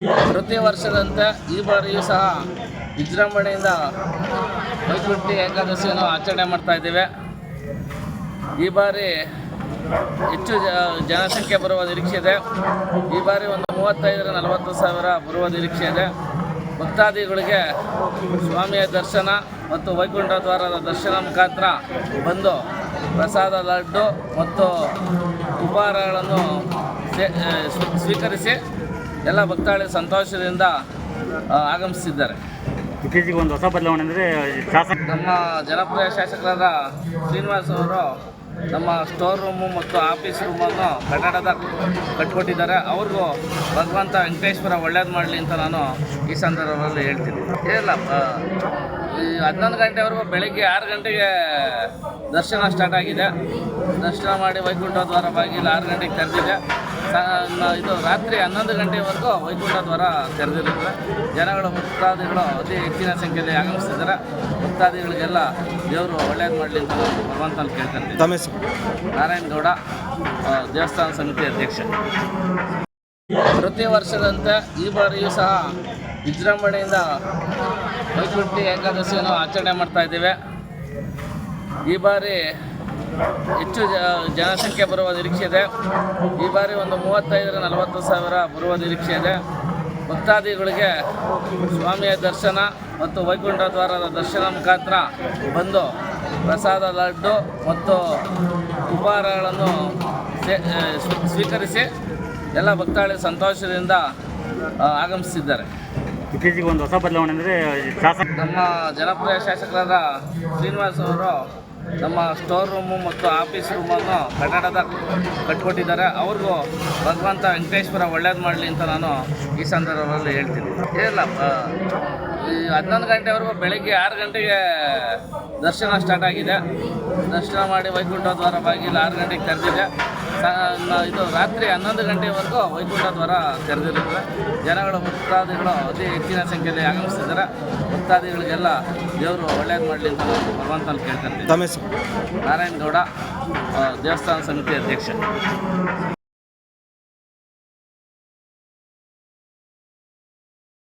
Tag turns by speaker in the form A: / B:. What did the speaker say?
A: ಪ್ರತಿ ವರ್ಷದಂತೆ ಈ ಬಾರಿಯೂ ಸಹ ವಿಜೃಂಭಣೆಯಿಂದ ವೈಕುಂಠಿ ಏಕಾದಶಿಯನ್ನು ಆಚರಣೆ ಮಾಡ್ತಾ ಇದ್ದೇವೆ. ಈ ಬಾರಿ ಹೆಚ್ಚು ಜನಸಂಖ್ಯೆ ಬರುವ ನಿರೀಕ್ಷೆ ಇದೆ. ಈ ಬಾರಿ ಒಂದು ಮೂವತ್ತೈದರ ನಲವತ್ತು ಸಾವಿರ ಬರುವ ನಿರೀಕ್ಷೆ ಇದೆ. ಭಕ್ತಾದಿಗಳಿಗೆ ಸ್ವಾಮಿಯ ದರ್ಶನ ಮತ್ತು ವೈಕುಂಠ ದ್ವಾರದ ದರ್ಶನ ಮುಖಾಂತರ ಬಂದು ಪ್ರಸಾದ ಲಡ್ಡು ಮತ್ತು ಉಪಹಾರಗಳನ್ನು ಸ್ವೀಕರಿಸಿ ಎಲ್ಲ ಭಕ್ತಾಳಿ ಸಂತೋಷದಿಂದ ಆಗಮಿಸುತ್ತಿದ್ದಾರೆ ಆಗಮಿಸಿದ್ದಾರೆ
B: ಇತ್ತೀಚೆಗೆ ಒಂದು ಹೊಸ ಬದಲಾವಣೆ ಅಂದರೆ ಶಾಸಕ
A: ನಮ್ಮ ಜನಪ್ರಿಯ ಶಾಸಕರಾದ ಶ್ರೀನಿವಾಸ್ ಅವರು ನಮ್ಮ ಸ್ಟೋರ್ ರೂಮು ಮತ್ತು ಆಫೀಸ್ ರೂಮನ್ನು ಕಟ್ಟಡದ ಕಟ್ಕೊಟ್ಟಿದ್ದಾರೆ. ಅವ್ರಿಗೂ ಭಗವಂತ ವೆಂಕಟೇಶ್ವರ ಒಳ್ಳೇದು ಮಾಡಲಿ ಅಂತ ನಾನು ಈ ಸಂದರ್ಭದಲ್ಲಿ ಹೇಳ್ತೀನಿ. ಇಲ್ಲ ಈ ಹನ್ನೊಂದು ಗಂಟೆವರೆಗೂ ಬೆಳಗ್ಗೆ ಆರು ಗಂಟೆಗೆ ದರ್ಶನ ಸ್ಟಾರ್ಟ್ ಆಗಿದೆ. ದರ್ಶನ ಮಾಡಿ ವೈಕುಂಠ ದ್ವಾರ ಬಾಗಿಲು ಆರು ಗಂಟೆಗೆ ತೆರೆದಿದೆ. ಇದು ರಾತ್ರಿ ಹನ್ನೊಂದು ಗಂಟೆವರೆಗೂ ವೈಕುಂಠ ದ್ವಾರ ತೆರೆದಿರುತ್ತೆ ಜನಗಳು ಭಕ್ತಾದಿಗಳು ಅತಿ ಹೆಚ್ಚಿನ ಸಂಖ್ಯೆಯಲ್ಲಿ ಆಗಮಿಸ್ತಿದ್ದಾರೆ. ಭಕ್ತಾದಿಗಳಿಗೆಲ್ಲ ದೇವರು ಒಳ್ಳೇದು ಮಾಡಲಿ ಅಂತ ಭಗವಂತನ ಕೇಳ್ಕೊಂತೀನಿ. ನಾರಾಯಣ ಗೌಡ ದೇವಸ್ಥಾನ ಸಮಿತಿ ಅಧ್ಯಕ್ಷ. ಪ್ರತಿ ವರ್ಷದಂತೆ ಈ ಬಾರಿಯೂ ಸಹ ವಿಜೃಂಭಣೆಯಿಂದ ವೈಕುಂಠಿ ಏಕಾದಶಿಯನ್ನು ಆಚರಣೆ ಮಾಡ್ತಾ ಇದ್ದೇವೆ. ಈ ಬಾರಿ ಹೆಚ್ಚು ಜ- ಜನಸಂಖ್ಯೆ ಬರುವ ನಿರೀಕ್ಷೆ ಇದೆ. ಈ ಬಾರಿ ಒಂದು ಮೂವತ್ತೈದರ ನಲವತ್ತು ಸಾವಿರ ಬರುವ ನಿರೀಕ್ಷೆ ಇದೆ. ಭಕ್ತಾದಿಗಳಿಗೆ ಸ್ವಾಮಿಯ ದರ್ಶನ ಮತ್ತು ವೈಕುಂಠ ದ್ವಾರದ ದರ್ಶನ ಮುಖಾಂತರ ಬಂದು ಪ್ರಸಾದ ಲಡ್ಡು ಮತ್ತು ಉಪಹಾರಗಳನ್ನು ಸ್ವೀಕರಿಸಿ ಎಲ್ಲ ಭಕ್ತಾಳಿ ಸಂತೋಷದಿಂದ ಆಗಮಿಸಿದ್ದಾರೆ.
B: ಇತ್ತೀಚೆಗೆ ಒಂದು ಹೊಸ ಬದಲಾವಣೆ ಅಂದರೆ
A: ನಮ್ಮ ಜನಪ್ರಿಯ ಶಾಸಕರಾದ ಶ್ರೀನಿವಾಸ್ ಅವರು ನಮ್ಮ ಸ್ಟೋರ್ ರೂಮು ಮತ್ತು ಆಫೀಸ್ ರೂಮನ್ನು ಕಟ್ಟಡದ ಕಟ್ಕೊಟ್ಟಿದ್ದಾರೆ. ಅವ್ರಿಗೂ ಭಗವಂತ ವೆಂಕಟೇಶ್ವರ ಒಳ್ಳೇದು ಮಾಡಲಿ ಅಂತ ನಾನು ಈ ಸಂದರ್ಭದಲ್ಲಿ ಹೇಳ್ತೀನಿ. ಇಲ್ಲ ಈ ಹನ್ನೊಂದು ಗಂಟೆವರೆಗೂ ಬೆಳಗ್ಗೆ ಆರು ಗಂಟೆಗೆ ದರ್ಶನ ಸ್ಟಾರ್ಟ್ ಆಗಿದೆ. ದರ್ಶನ ಮಾಡಿ ವೈಕುಂಠ ದ್ವಾರ ಬಾಗಿಲು ಆರು ಗಂಟೆಗೆ ತೆರೆದಿದೆ. ಇದು ರಾತ್ರಿ ಹನ್ನೊಂದು ಗಂಟೆವರೆಗೂ ವೈಕುಂಠ ದ್ವಾರ ತೆರೆದಿರುತ್ತದೆ. ಜನಗಳು ಭಕ್ತಾದಿಗಳು ಅತಿ ಹೆಚ್ಚಿನ ಸಂಖ್ಯೆಯಲ್ಲಿ ಆಗಮಿಸ್ತಿದ್ದಾರೆ ಭಕ್ತಾದಿಗಳಿಗೆಲ್ಲ ದೇವರು ಒಳ್ಳೇದು ಮಾಡಲಿ ಅಂತ ನಾನು ಭಗವಂತನ ಕೇಳ್ಕೊಂತೀನಿ.
C: ತಮ್ಮ ಹೆಸರು?
A: ನಾರಾಯಣ ಗೌಡ ದೇವಸ್ಥಾನ ಸಮಿತಿ ಅಧ್ಯಕ್ಷ.